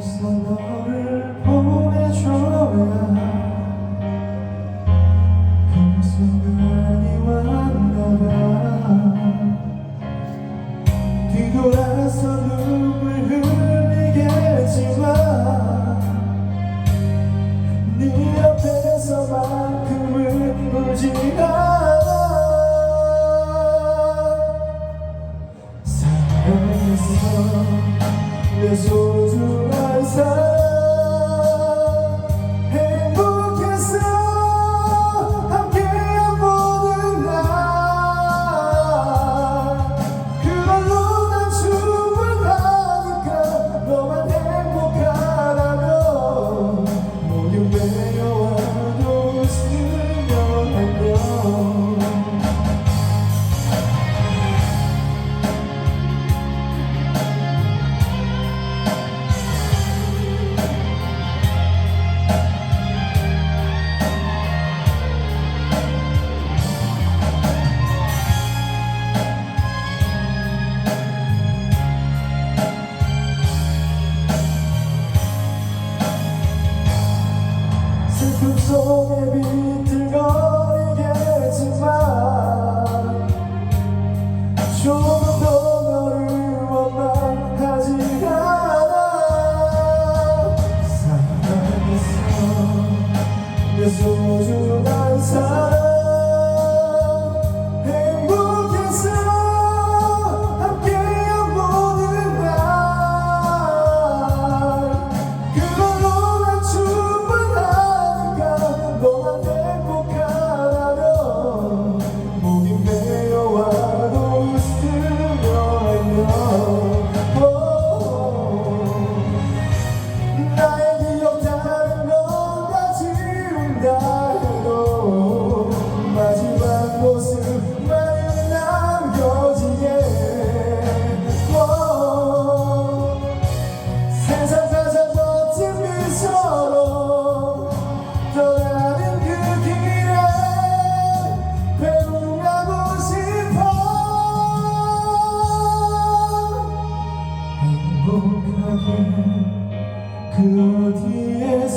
너를 보내줘야 그 순간이 왔나봐. 뒤돌아서 눈물 흘리겠지만 네 옆에서만큼은 울지가 내 소중한 answer. 손에 비틀거리겠지만 조금 더 너를 원망하지 않아. 사랑해서 내 소중한 사랑. 그 어디에